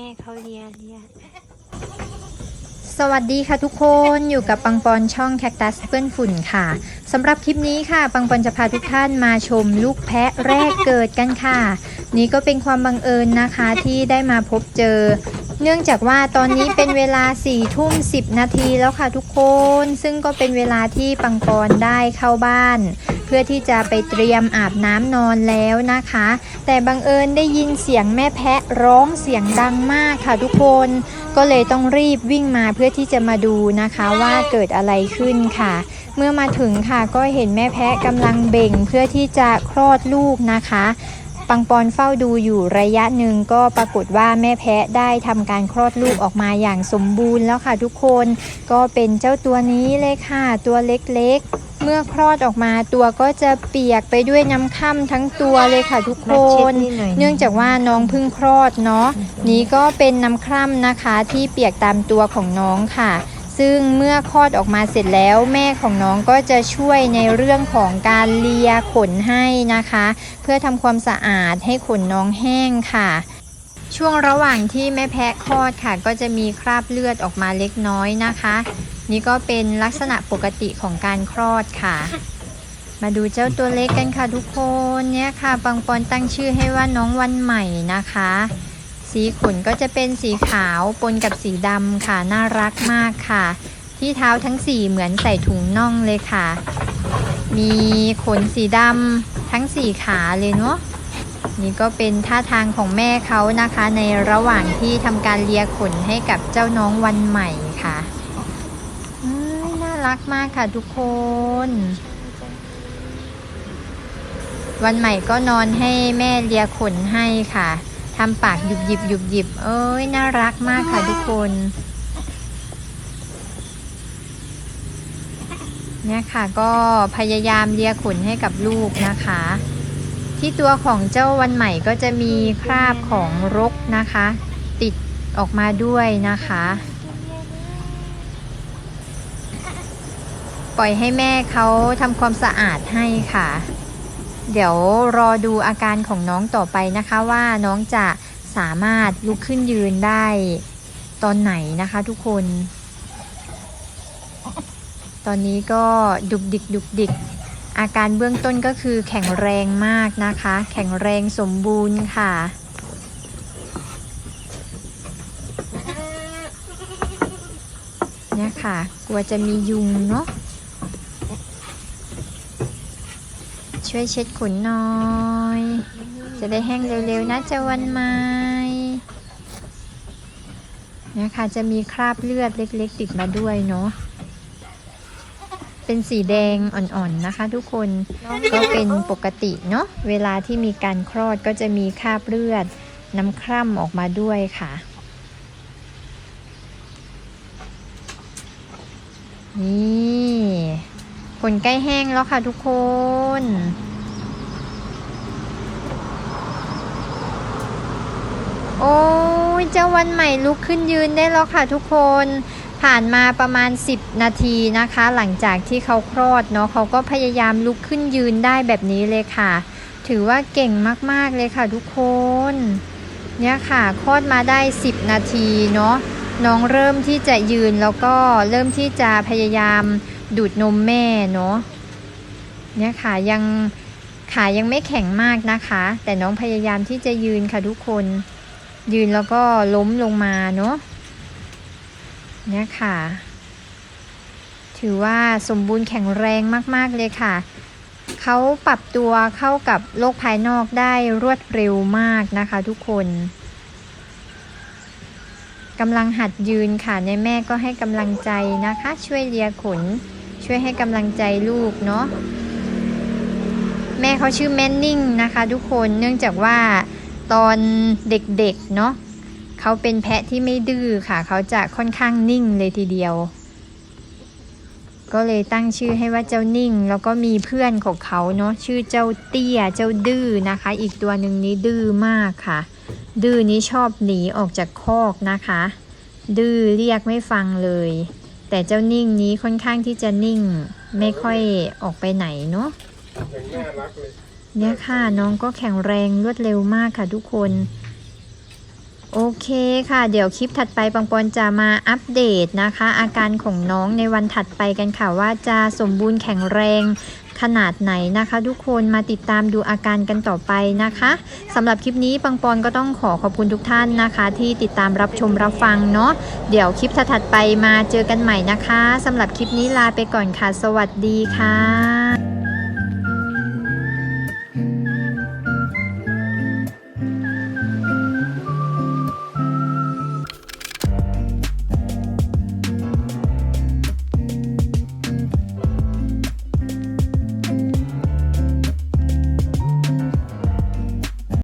ม่เขาเลียเลียสวัสดีค่ะทุกคนอยู่กับปังปอนช่องแคคตัสเปื้อนฝุ่นค่ะสำหรับคลิปนี้ค่ะปังปอนจะพาทุกท่านมาชมลูกแพะแรกเกิดกันค่ะ นี่ก็เป็นความบังเอิญนะคะที่ได้มาพบเจอ เนื่องจากว่าตอนนี้เป็นเวลา4ี่ทุ่มสินาทีแล้วค่ะทุกคน ซึ่งก็เป็นเวลาที่ปังปอนได้เข้าบ้าน พื่อที่จะไปเตรียมอาบน้ำนอนแล้วนะคะ แต่บังเอิญได้ยินเสียงแม่แพะร้องเสียงดังมากค่ะทุกคน ก็เลยต้องรีบวิ่งมาเพื่อที่จะมาดูนะคะว่าเกิดอะไรขึ้นค่ะ เมื่อมาถึงค่ะก็เห็นแม่แพะกำลังเบ่งเพื่อที่จะคลอดลูกนะคะ ปังปอนเฝ้าดูอยู่ระยะหนึ่งก็ปรากฏว่าแม่แพะได้ทำการคลอดลูกออกมาอย่างสมบูรณ์แล้วค่ะทุกคนก็เป็นเจ้าตัวนี้เลยค่ะ ตัวเล็กๆเมื่อคลอดออกมาตัวก็จะเปียกไปด้วยน้ำค่ำทั้งตัวเลยค่ะทุกคมาเช็ดนนี่หน่อยเนื่องจากว่าน้องเพิ่งคลอดเนาะ นี้ก็เป็นน้ำคร่ำนะคะที่เปียกตามตัวของน้องค่ะ ซึ่งเมื่อคลอดออกมาเสร็จแล้ว แม่ของน้องก็จะช่วยในเรื่องของการเลียขนให้นะคะ เพื่อทำความสะอาดให้ขนน้องแห้งค่ะ ช่วงระหว่างที่แม่แพะคลอดค่ะ ก็จะมีคราบเลือดออกมาเล็กน้อยนะคะ นี่ก็เป็นลักษณะปกติของการคลอดค่ะมาดูเจ้าตัวเล็กกันค่ะทุกคนเนี่ยค่ะปังปอนตั้งชื่อให้ว่าน้องวันใหม่นะคะ สีขนก็จะเป็นสีขาวปนกับสีดำค่ะ น่ารักมากค่ะ ที่เท้าทั้งสี่เหมือนใส่ถุงน่องเลยค่ะ มีขนสีดำทั้งสี่ขาเลยเนาะนี่ก็เป็นท่าทางของแม่เขานะคะ ในระหว่างที่ทำการเลียขนให้กับเจ้าน้องวันใหม่ค่ะน่ารักมากค่ะทุกคน วันใหม่ก็นอนให้แม่เลียขนให้ค่ะ ทำปากหยุบหยิบหยุบหยิบเอ้ย น่ารักมากค่ะทุกคนเนี่ยค่ะก็พยายามเลียขนให้กับลูกนะคะ ที่ตัวของเจ้าวันใหม่ก็จะมีคราบของรกนะคะ ติดออกมาด้วยนะคะ ปล่อยให้แม่เขาทำความสะอาดให้ค่ะ เดี๋ยวรอดูอาการของน้องต่อไปนะคะว่าน้องจะสามารถลุกขึ้นยืนได้ตอนไหนนะคะทุกคน ตอนนี้ก็ดุกดิกดุกดิก อาการเบื้องต้นก็คือแข็งแรงมากนะคะ แข็งแรงสมบูรณ์ค่ะเนี่ยค่ะ กลัวจะมียุงเนาะ ช่วยเช็ดขนหน่อย จะได้แห้งเร็วๆนะเจะวันไม้เนี่ยค่ะจะมีคราบเลือดเล็กๆ ติดมาด้วยเนาะเป็นสีแดงอ่อนๆนะคะ ทุกคนก็เป็นปกติเนาะเวลาที่มีการคลอดก็จะมีคราบเลือดน้ำคร่ำออกมาด้วยค่ะ นี่ ขนใกล้แห้งแล้วค่ะทุกคน โอ้ยเจ้าวันใหม่ลุกขึ้นยืนได้แล้วค่ะทุกคน ผ่านมาประมาณ 10 นาทีนะคะ หลังจากที่เขาคลอดเนาะเขาก็พยายามลุกขึ้นยืนได้แบบนี้เลยค่ะ ถือว่าเก่งมากๆเลยค่ะทุกคน เนี่ยค่ะคลอดมาได้ 10 นาทีเนาะน้องเริ่มที่จะยืนแล้วก็เริ่มที่จะพยายาม ดูดนมแม่เนาะเนี่ยค่ะยังขายังไม่แข็งมากนะคะ แต่น้องพยายามที่จะยืนค่ะทุกคน ยืนแล้วก็ล้มลงมาเนาะเนี่ยค่ะ ถือว่าสมบูรณ์แข็งแรงมาก ๆ เลยค่ะ เขาปรับตัวเข้ากับโลกภายนอกได้รวดเร็วมากนะคะทุกคนกำลังหัดยืนค่ะในแม่ก็ให้กำลังใจนะคะ ช่วยเลียขน ช่วยให้กำลังใจลูกเนาะแม่เขาชื่อแม่นิ่งนะคะทุกคนเนื่องจากว่าตอนเด็กๆเนาะเขาเป็นแพะที่ไม่ดื้อค่ะ เขาจะค่อนข้างนิ่งเลยทีเดียว ก็เลยตั้งชื่อให้ว่าเจ้านิ่ง แล้วก็มีเพื่อนของเขาเนาะชื่อเจ้าเตี้ยเจ้าดื้อนะคะ อีกตัวหนึ่งนี้ดื้อมากค่ะ ดื้อนี้ชอบหนีออกจากคอกนะคะ ดื้อเรียกไม่ฟังเลย แต่เจ้านิ่งนี้ค่อนข้างที่จะนิ่งไม่ค่อยออกไปไหนเนาะอย่างน่ารักเลยเนี่ยค่ะน้องก็แข็งแรงรวดเร็วมากค่ะทุกคน โอเคค่ะ เดี๋ยวคลิปถัดไปปังปอนจะมาอัปเดตนะคะ อาการของน้องในวันถัดไปกันค่ะว่าจะสมบูรณ์แข็งแรงขนาดไหนนะคะ ทุกคนมาติดตามดูอาการกันต่อไปนะคะสำหรับคลิปนี้ปังปอนก็ต้องขอขอบคุณทุกท่านนะคะ ที่ติดตามรับชมรับฟังเนาะเดี๋ยวคลิปถัดไปมาเจอกันใหม่นะคะสำหรับคลิปนี้ลาไปก่อนค่ะ สวัสดีค่ะ